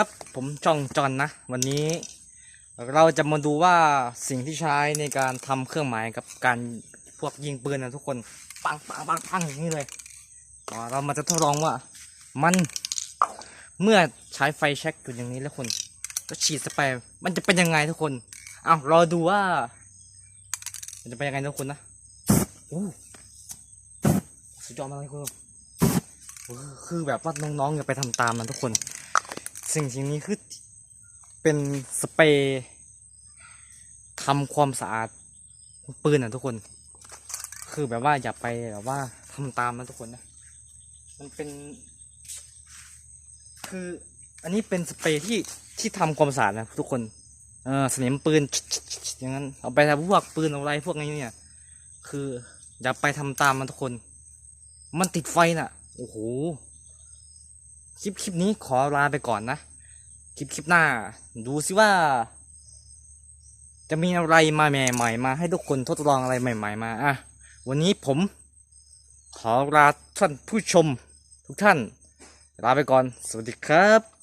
ครับผมจองจอนนะ วันนี้ เราจะมาดูว่าสิ่งที่ใช้ในการทำเครื่องหมายกับการพวกยิงปืนนะทุกคนปังปังปังปังอย่างนี้เลยอ่าเรามาจะทดลองว่า มันเมื่อใช้ไฟแช็กจุดอย่างนี้แล้วคนก็ฉีดสเปรย์มันจะเป็นยังไงทุกคนเอารอดูว่า มันจะเป็นยังไงทุกคนนะโอ้สุดยอดมากเลยคุณคือแบบว่าน้องๆอย่าไปทำตามนะทุกคน สิ่งสิ่งนี้คือเป็นสเปรย์ทำความสะอาดปืนอะทุกคน คือแบบว่าอย่าไปแบบว่าทำตามนะทุกคนนะ มันเป็น คืออันนี้เป็นสเปรย์ที่ที่ทำความสะอาดนะทุกคนเออสนิมปืนอย่างนั้นเอาไปทำพวกปืนอะไรพวกนี้เนี่ย คืออย่าไปทำตามมันทุกคน มันติดไฟน่ะ โอ้โห คลิปคลิปนี้ขอลาไปก่อนนะ คลิปคลิปหน้า ดูซิว่า จะมีอะไรมาใหม่ๆมาให้ทุกคนทดลองอะไรใหม่ๆมาอะวันนี้ผมขอลาท่านผู้ชมทุกท่าน ลาไปก่อน สวัสดีครับ